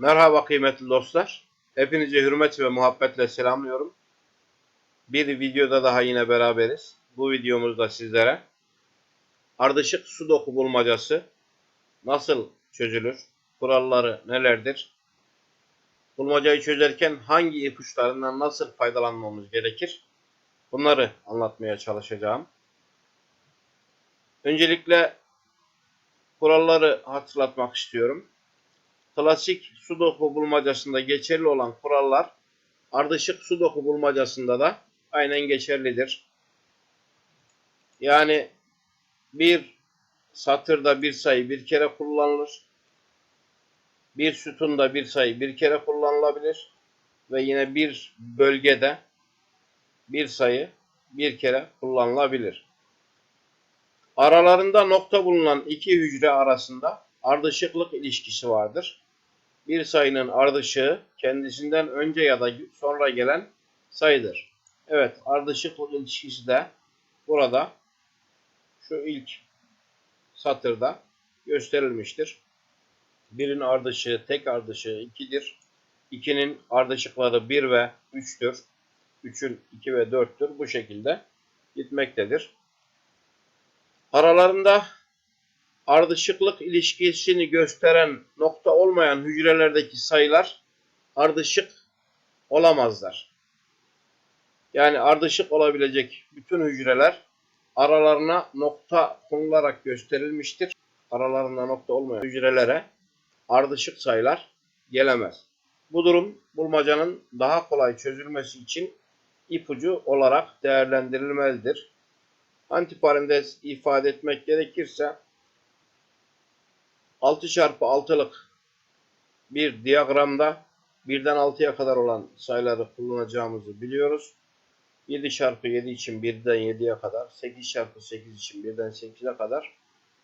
Merhaba kıymetli dostlar. Hepinizi hürmet ve muhabbetle selamlıyorum. Bir videoda daha yine beraberiz. Bu videomuzda sizlere ardışık sudoku bulmacası nasıl çözülür? Kuralları nelerdir? Bulmacayı çözerken hangi ipuçlarından nasıl faydalanmamız gerekir? Bunları anlatmaya çalışacağım. Öncelikle kuralları hatırlatmak istiyorum. Klasik sudoku bulmacasında geçerli olan kurallar ardışık sudoku bulmacasında da aynen geçerlidir. Yani bir satırda bir sayı bir kere kullanılır. Bir sütunda bir sayı bir kere kullanılabilir. Ve yine bir bölgede bir sayı bir kere kullanılabilir. Aralarında nokta bulunan iki hücre arasında ardışıklık ilişkisi vardır. Bir sayının ardışığı kendisinden önce ya da sonra gelen sayıdır. Evet, ardışıklık ilişkisi de burada şu ilk satırda gösterilmiştir. Birin ardışığı tek ardışığı 2'dir. 2'nin ardışıkları 1 ve 3'tür. 3'ün 2 ve 4'tür. Bu şekilde gitmektedir. Aralarında ardışıklık ilişkisini gösteren nokta olmayan hücrelerdeki sayılar ardışık olamazlar. Yani ardışık olabilecek bütün hücreler aralarına nokta konularak gösterilmiştir. Aralarında nokta olmayan hücrelere ardışık sayılar gelemez. Bu durum bulmacanın daha kolay çözülmesi için ipucu olarak değerlendirilmelidir. Antiparantez ifade etmek gerekirse 6 çarpı 6'lık bir diyagramda birden 6'ya kadar olan sayıları kullanacağımızı biliyoruz. 7 çarpı 7 için birden 7'ye kadar, 8 çarpı 8 için birden 8'e kadar,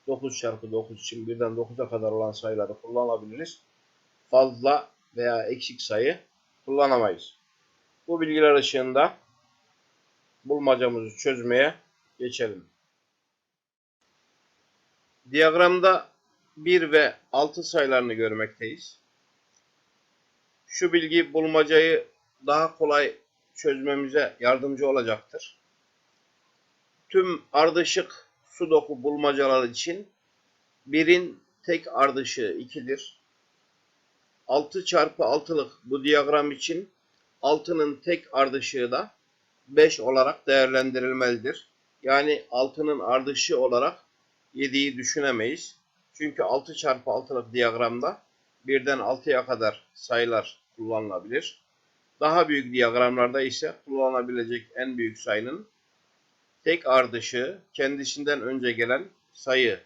9 çarpı 9 için birden 9'a kadar olan sayıları kullanabiliriz. Fazla veya eksik sayı kullanamayız. Bu bilgiler ışığında bulmacamızı çözmeye geçelim. Diyagramda 1 ve 6 sayılarını görmekteyiz. Şu bilgi bulmacayı daha kolay çözmemize yardımcı olacaktır. Tüm ardışık sudoku bulmacalar için 1'in tek ardışığı 2'dir. 6 çarpı 6'lık bu diyagram için 6'nın tek ardışığı da 5 olarak değerlendirilmelidir. Yani 6'nın ardışığı olarak 7'yi düşünemeyiz. Çünkü 6 çarpı 6'lık diyagramda birden 6'ya kadar sayılar kullanılabilir. Daha büyük diyagramlarda ise kullanılabilecek en büyük sayının tek ardışığı kendisinden önce gelen sayı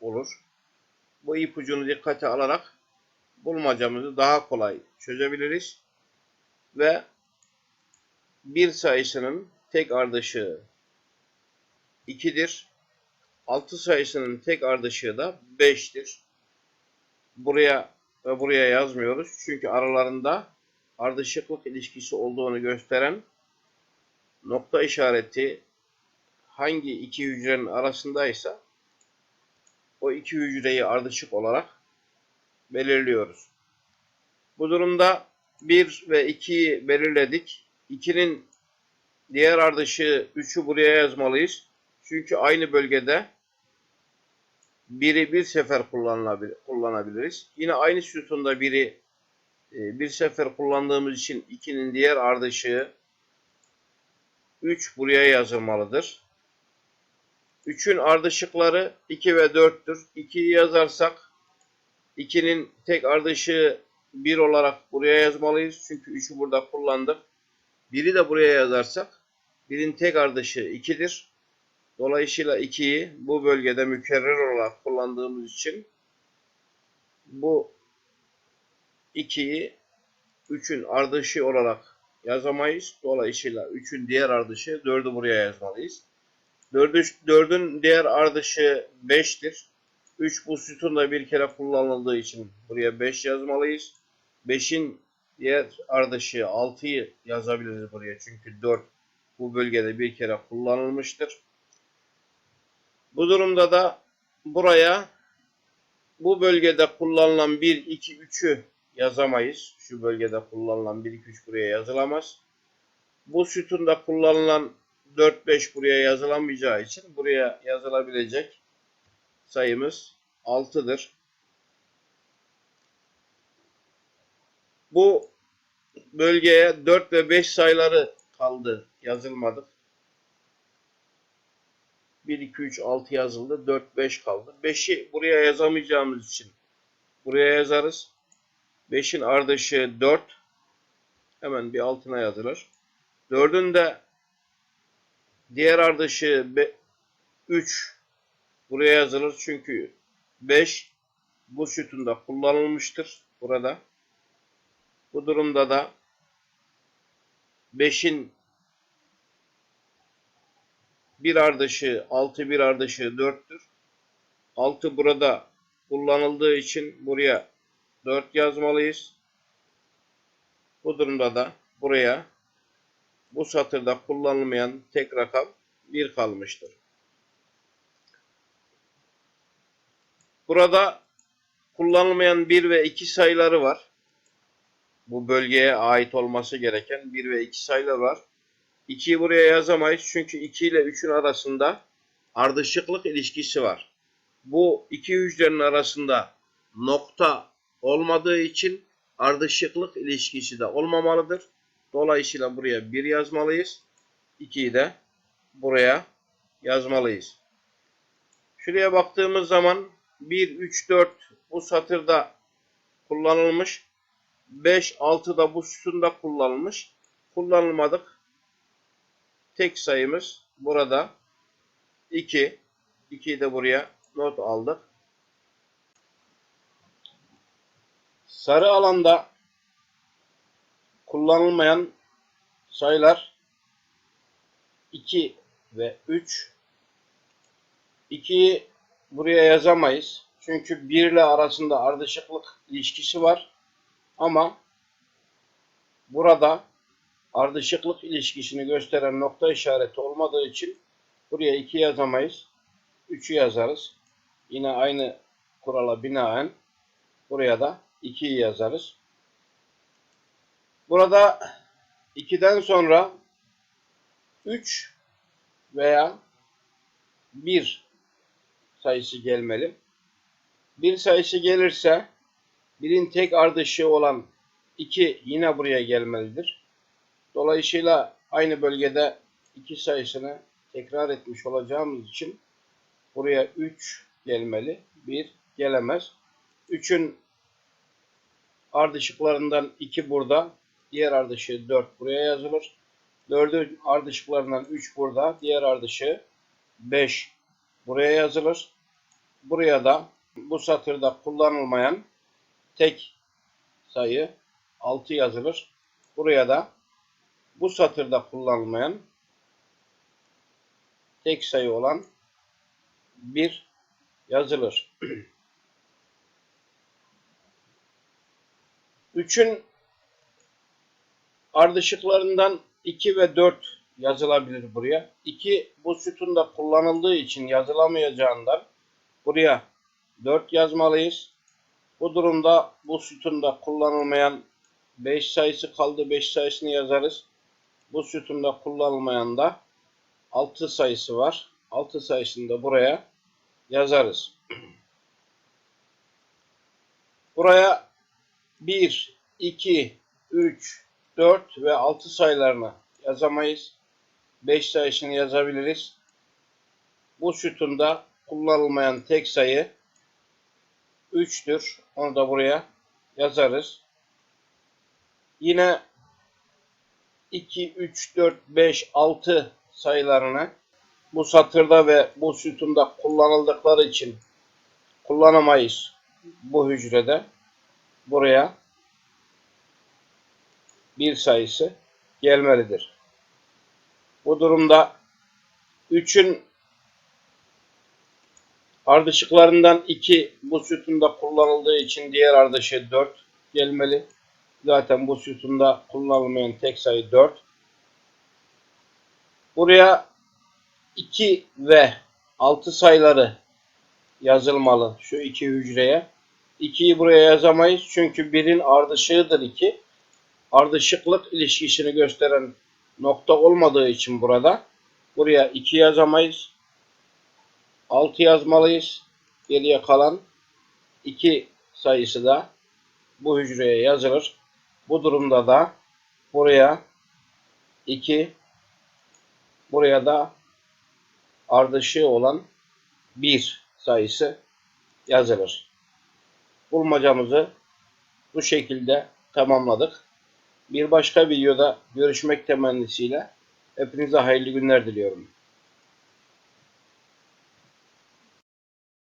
olur. Bu ipucunu dikkate alarak bulmacamızı daha kolay çözebiliriz. Ve bir sayısının tek ardışığı 2'dir. 6 sayısının tek ardışığı da 5'tir. Buraya ve buraya yazmıyoruz. Çünkü aralarında ardışıklık ilişkisi olduğunu gösteren nokta işareti hangi iki hücrenin arasındaysa o iki hücreyi ardışık olarak belirliyoruz. Bu durumda 1 ve 2'yi belirledik. 2'nin diğer ardışığı 3'ü buraya yazmalıyız. Çünkü aynı bölgede biri bir sefer kullanabiliriz. Yine aynı sütunda biri e, bir sefer kullandığımız için 2'nin diğer ardışığı 3 buraya yazılmalıdır. 3'ün ardışıkları 2 ve 4'tür. 2'yi yazarsak 2'nin tek ardışığı 1 olarak buraya yazmalıyız. Çünkü 3'ü burada kullandık. 1'i de buraya yazarsak 1'in tek ardışığı 2'dir. Dolayısıyla 2'yi bu bölgede mükerrer olarak kullandığımız için bu 2'yi 3'ün ardışı olarak yazamayız. Dolayısıyla 3'ün diğer ardışı 4'ü buraya yazmalıyız. 4'ün diğer ardışı 5'tir. 3 bu sütunda bir kere kullanıldığı için buraya 5 yazmalıyız. 5'in diğer ardışı 6'yı yazabiliriz buraya. Çünkü 4 bu bölgede bir kere kullanılmıştır. Bu durumda da buraya bu bölgede kullanılan 1, 2, 3'ü yazamayız. Şu bölgede kullanılan 1 2 3 buraya yazılamaz. Bu sütunda kullanılan 4 5 buraya yazılamayacağı için buraya yazılabilecek sayımız 6'dır. Bu bölgeye 4 ve 5 sayıları kaldı yazılmadık. 1, 2, 3, 6 yazıldı. 4, 5 kaldı. 5'i buraya yazamayacağımız için buraya yazarız. 5'in ardışı 4. Hemen bir altına yazılır. 4'ün de diğer ardışı 3 buraya yazılır. Çünkü 5 bu sütunda kullanılmıştır. Burada. Bu durumda da 5'in bir ardışı 6 bir ardışı 4'tür. 6 burada kullanıldığı için buraya 4 yazmalıyız. Bu durumda da buraya bu satırda kullanılmayan tek rakam 1 kalmıştır. Burada kullanılmayan 1 ve 2 sayıları var. Bu bölgeye ait olması gereken 1 ve 2 sayılar var. 2'yi buraya yazamayız çünkü 2 ile 3'ün arasında ardışıklık ilişkisi var. Bu iki hücrenin arasında nokta olmadığı için ardışıklık ilişkisi de olmamalıdır. Dolayısıyla buraya 1 yazmalıyız. 2'yi de buraya yazmalıyız. Şuraya baktığımız zaman 1, 3, 4 bu satırda kullanılmış. 5, 6 da bu sütunda kullanılmış. Kullanılmadık. Tek sayımız burada 2. 2'yi de buraya not aldık. Sarı alanda kullanılmayan sayılar 2 ve 3. 2'yi buraya yazamayız. Çünkü 1 ile arasında ardışıklık ilişkisi var. Ama burada ardışıklık ilişkisini gösteren nokta işareti olmadığı için buraya 2 yazamayız. 3'ü yazarız. Yine aynı kurala binaen buraya da 2'yi yazarız. Burada 2'den sonra 3 veya 1 sayısı gelmeli. 1 sayısı gelirse birin tek ardışığı olan 2 yine buraya gelmelidir. Dolayısıyla aynı bölgede 2 sayısını tekrar etmiş olacağımız için buraya 3 gelmeli. 1 gelemez. 3'ün ardışıklarından 2 burada. Diğer ardışığı 4 buraya yazılır. 4'ün ardışıklarından 3 burada. Diğer ardışığı 5 buraya yazılır. Buraya da bu satırda kullanılmayan tek sayı 6 yazılır. Buraya da bu satırda kullanılmayan tek sayı olan 1 yazılır. 3'ün ardışıklarından 2 ve 4 yazılabilir buraya. 2 bu sütunda kullanıldığı için yazılamayacağından buraya 4 yazmalıyız. Bu durumda bu sütunda kullanılmayan 5 sayısı kaldı. 5 sayısını yazarız. Bu sütunda kullanılmayan da 6 sayısı var. 6 sayısını da buraya yazarız. Buraya 1, 2, 3, 4 ve 6 sayılarını yazamayız. 5 sayısını yazabiliriz. Bu sütunda kullanılmayan tek sayı 3'tür. Onu da buraya yazarız. Yine 2, 3, 4, 5, 6 sayılarını bu satırda ve bu sütunda kullanıldıkları için kullanamayız bu hücrede. Buraya bir sayısı gelmelidir. Bu durumda 3'ün ardışıklarından 2 bu sütunda kullanıldığı için diğer ardışı 4 gelmeli. Zaten bu sütunda kullanılmayan tek sayı 4. Buraya 2 ve 6 sayıları yazılmalı şu iki hücreye. 2'yi buraya yazamayız. Çünkü 1'in ardışığıdır 2. Ardışıklık ilişkisini gösteren nokta olmadığı için burada buraya 2 yazamayız. 6 yazmalıyız. Geriye kalan 2 sayısı da bu hücreye yazılır. Bu durumda da buraya 2 buraya da ardışığı olan 1 sayısı yazılır. Bulmacamızı bu şekilde tamamladık. Bir başka videoda görüşmek temennisiyle hepinize hayırlı günler diliyorum.